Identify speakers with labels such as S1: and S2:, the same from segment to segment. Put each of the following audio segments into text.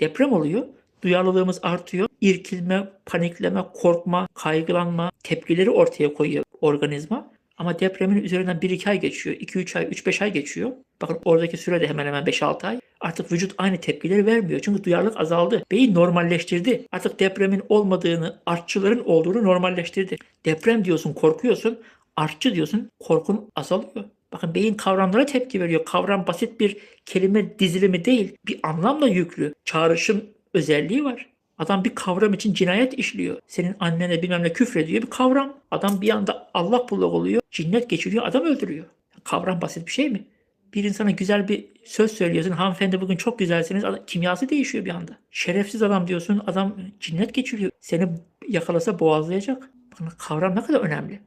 S1: Deprem oluyor. Duyarlılığımız artıyor. İrkilme, panikleme, korkma, kaygılanma tepkileri ortaya koyuyor organizma. Ama depremin üzerinden 1-2 ay geçiyor. 2-3 ay, 3-5 ay geçiyor. Bakın oradaki süre de hemen hemen 5-6 ay. Artık vücut aynı tepkileri vermiyor. Çünkü duyarlılık azaldı. Beyin normalleştirdi. Artık depremin olmadığını, artçıların olduğunu normalleştirdi. Deprem diyorsun, korkuyorsun. Artçı diyorsun, korkun azalıyor. Bakın beyin kavramlara tepki veriyor. Kavram basit bir kelime dizilimi değil. Bir anlamla yüklü. Çağrışım özelliği var. Adam bir kavram için cinayet işliyor. Senin annene bilmem ne küfrediyor bir kavram. Adam bir anda Allah bullak oluyor. Cinnet geçiriyor adam öldürüyor. Kavram basit bir şey mi? Bir insana güzel bir söz söylüyorsun. Hanımefendi bugün çok güzelsiniz. Adam, kimyası değişiyor bir anda. Şerefsiz adam diyorsun. Adam cinnet geçiriyor. Seni yakalasa boğazlayacak. Bakın kavram ne kadar önemli.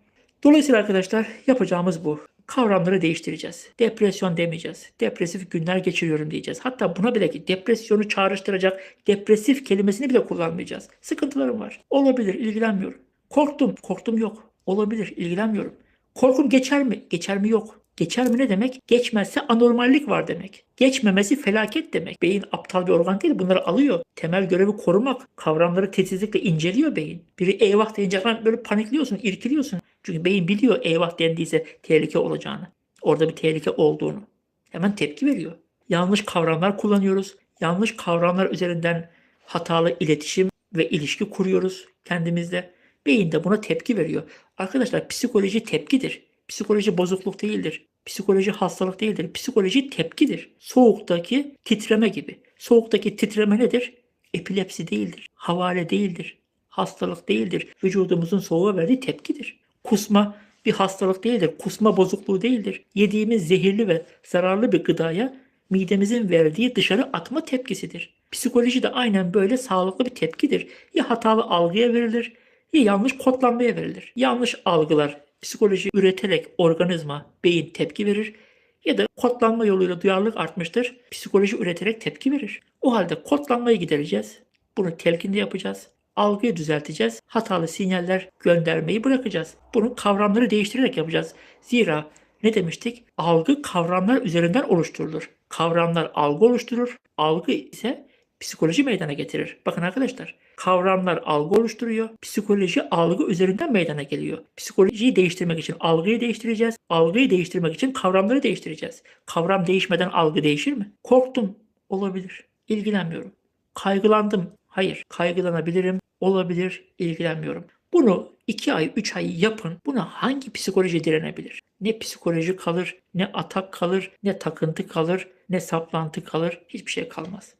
S1: Dolayısıyla arkadaşlar yapacağımız bu. Kavramları değiştireceğiz. Depresyon demeyeceğiz. Depresif günler geçiriyorum diyeceğiz. Hatta buna bile ki depresyonu çağrıştıracak depresif kelimesini bile kullanmayacağız. Sıkıntılarım var. Olabilir, ilgilenmiyorum. Korktum, korktum yok. Olabilir, ilgilenmiyorum. Korkum geçer mi? Geçer mi yok. Geçer mi ne demek? Geçmezse anormallik var demek. Geçmemesi felaket demek. Beyin aptal bir organ değil bunları alıyor. Temel görevi korumak. Kavramları titizlikle inceliyor beyin. Biri eyvah deyince falan böyle panikliyorsun, irkiliyorsun. Çünkü beyin biliyor eyvah dendiyse tehlike olacağını. Orada bir tehlike olduğunu. Hemen tepki veriyor. Yanlış kavramlar kullanıyoruz. Yanlış kavramlar üzerinden hatalı iletişim ve ilişki kuruyoruz kendimizle. Beyin de buna tepki veriyor. Arkadaşlar psikoloji tepkidir. Psikoloji bozukluk değildir. Psikoloji hastalık değildir. Psikoloji tepkidir. Soğuktaki titreme gibi. Soğuktaki titreme nedir? Epilepsi değildir. Havale değildir. Hastalık değildir. Vücudumuzun soğuğa verdiği tepkidir. Kusma bir hastalık değildir. Kusma bozukluğu değildir. Yediğimiz zehirli ve zararlı bir gıdaya midemizin verdiği dışarı atma tepkisidir. Psikoloji de aynen böyle sağlıklı bir tepkidir. Ya hatalı algıya verilir ya yanlış kodlanmaya verilir. Yanlış algılar psikoloji üreterek organizma, beyin tepki verir ya da kodlanma yoluyla duyarlılık artmıştır. Psikoloji üreterek tepki verir. O halde kodlanmayı gidereceğiz. Bunu telkinde yapacağız. Algıyı düzelteceğiz. Hatalı sinyaller göndermeyi bırakacağız. Bunu kavramları değiştirerek yapacağız. Zira ne demiştik? Algı kavramlar üzerinden oluşturulur. Kavramlar algı oluşturur. Algı ise psikoloji meydana getirir. Bakın arkadaşlar kavramlar algı oluşturuyor. Psikoloji algı üzerinden meydana geliyor. Psikolojiyi değiştirmek için algıyı değiştireceğiz. Algıyı değiştirmek için kavramları değiştireceğiz. Kavram değişmeden algı değişir mi? Korktum. Olabilir. İlgilenmiyorum. Kaygılandım. Hayır. Kaygılanabilirim. Olabilir. İlgilenmiyorum. Bunu 2 ay, 3 ay yapın. Buna hangi psikoloji direnebilir? Ne psikoloji kalır, ne atak kalır, ne takıntı kalır, ne saplantı kalır. Hiçbir şey kalmaz.